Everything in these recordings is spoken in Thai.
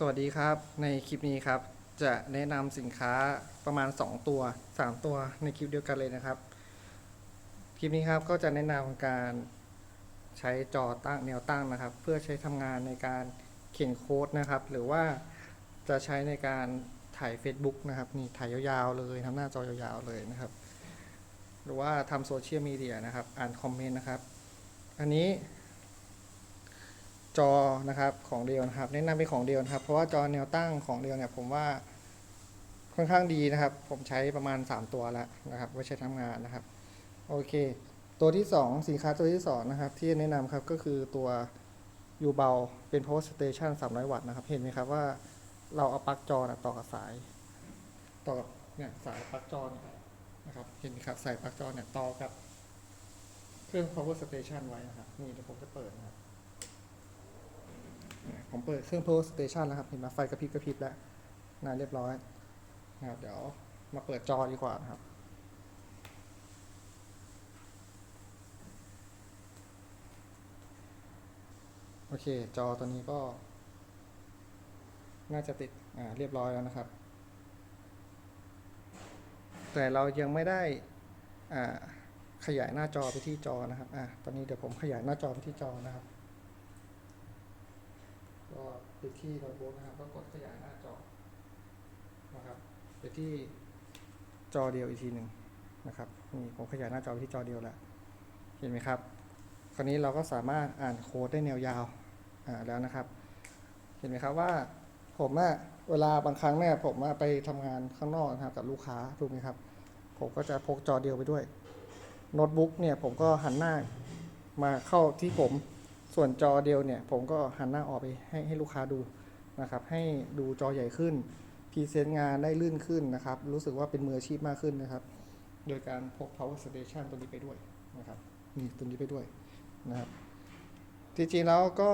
สวัสดีครับ ในคลิปนี้ครับ จะแนะนำสินค้าประมาณ 2 ตัว 3 ตัวในคลิปเดียวกันเลยนะครับ คลิปนี้ครับก็จะแนะนำการใช้จอตั้งแนวตั้งนะครับ เพื่อใช้ทำงานในการเขียนโค้ดนะครับ หรือว่าจะใช้ในการถ่าย Facebook นะครับนี่ถ่ายยาวๆเลยทำหน้าจอยาวๆเลยนะครับ หรือว่าทำโซเชียลมีเดียนะครับ อ่านคอมเมนต์นะครับ อันนี้ จอนะครับของเดียวนะครับแนะนำเป็นของเดียวนะครับ เพราะว่าจอแนวตั้งของเดียวเนี่ยผมว่าค่อนข้างดีนะครับ ผมใช้ประมาณ 3 ตัวแล้วนะครับไว้ใช้ทำงานนะครับโอเค ตัวที่ 2 สินค้าตัวที่ 2 นะครับ ที่แนะนำครับก็คือตัวยูเบาเป็น power station 300 วัตต์นะครับ เห็นไหมครับว่าเราเอาปลั๊กจอนะต่อกับสาย ต่อกับเนี่ยสายปลั๊กจอนนะครับเห็นไหมครับสายปลั๊กจอเนี่ยต่อกับเครื่อง power station ไว้นะครับนี่เดี๋ยวผมจะเปิดนะครับ ผมเปิดเครื่อง power station แล้วครับเห็นไหมไฟกระพริบกระพริบแล้วนะเรียบร้อยนะครับเดี๋ยวมาเปิดจอดีกว่านะครับโอเค จอตัวนี้ก็ น่าจะติด อ่า เรียบร้อยแล้วนะครับ แต่เรายังไม่ได้ อ่า ขยายหน้าจอไปที่จอนะครับ อ่าตอนนี้เดี๋ยวผมขยายหน้าจอไปที่จอนะครับ ไปที่โน้ตบุ๊กนะครับ ก็กดขยายหน้าจอนะครับไปที่จอเดียวอีกทีหนึ่งนะครับนี่ผมขยายหน้าจอไปที่จอเดียวแล้วเห็นไหมครับ คราวนี้เราก็สามารถอ่านโค้ดได้แนวยาวอ่าแล้วนะครับ เห็นไหมครับว่าผมอะเวลาบางครั้งเนี่ยผมไปทำงานข้างนอกนะครับกับลูกค้าถูกไหมครับ ผมก็จะพกจอเดียวไปด้วยโน้ตบุ๊กเนี่ยผมก็หันหน้ามาเข้าที่ผม ส่วนจอเดียวเนี่ยผมก็หันหน้าออกไปให้ให้ลูกค้าดูนะครับ ให้ดูจอใหญ่ขึ้นพรีเซนต์งานได้ลื่นขึ้นนะครับ รู้สึกว่าเป็นมืออาชีพมากขึ้นนะครับ โดยการพก power station ตัวนี้ไปด้วยนะครับนี่ตัวนี้ไปด้วยนะครับ จริงๆแล้วก็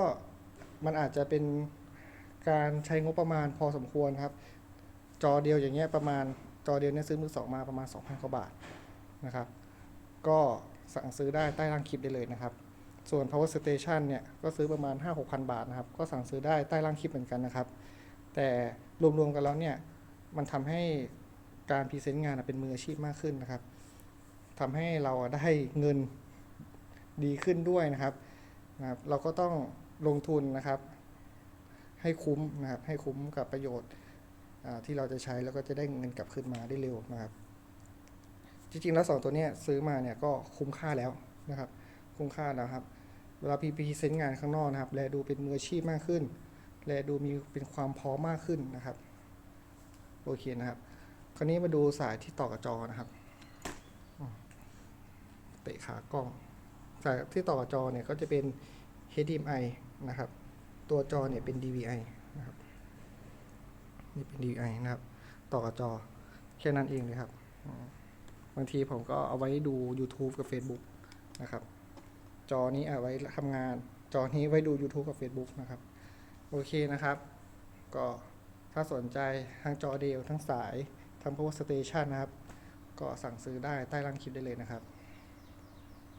มันอาจจะเป็นการใช้งบประมาณพอสมควรครับ จอเดียวอย่างเงี้ยประมาณจอเดียวเนี่ยซื้อมือสองมาประมาณ 2,000กว่าบาทนะครับ ก็สั่งซื้อได้ใต้ล่างคลิปได้เลยนะครับ ส่วน power station เนี่ยก็ซื้อประมาณ 5-6,000 บาทนะครับ ก็สั่งซื้อได้ใต้ล่างคลิปเหมือนกันนะครับ แต่รวมๆกันแล้วเนี่ย มันทำให้การพรีเซนต์งานเป็นมืออาชีพมากขึ้นนะครับทำให้เราได้เงินดีขึ้นด้วยนะครับนะครับ เราก็ต้องลงทุนนะครับ ให้คุ้มนะครับ ให้คุ้มกับประโยชน์ที่เราจะใช้แล้วก็จะได้เงินกลับคืนมาได้เร็วนะครับ จริงๆแล้วสองตัวเนี้ยซื้อมาเนี่ยก็คุ้มค่าแล้วนะครับ คุ้มค่าแล้วครับ เวลาพีพีเซนต์งานข้างนอกนะครับ แลดูเป็นมืออาชีพมากขึ้น แลดูมีเป็นความพร้อมมากขึ้นนะครับ โอเคนะครับ คราวนี้มาดูสายที่ต่อกับจอนะครับ เตะขากล้อง สายที่ต่อกับจอเนี่ยก็จะเป็น HDMI นะครับ ตัวจอเนี่ยเป็น DVI นะครับนี่เป็น DVI นะครับ ต่อกับจอแค่นั้นเองเลยครับ บางทีผมก็เอาไว้ดู YouTube กับ Facebook นะครับ จอนี้เอาไว้ทำงาน จอนี้ไว้ดู YouTube กับ Facebook นะครับ โอเคนะครับ ก็ถ้าสนใจทั้งจอเดียวทั้งสายทั้ง power station นะครับ ก็สั่งซื้อได้ใต้ล่างคลิปได้เลยนะครับ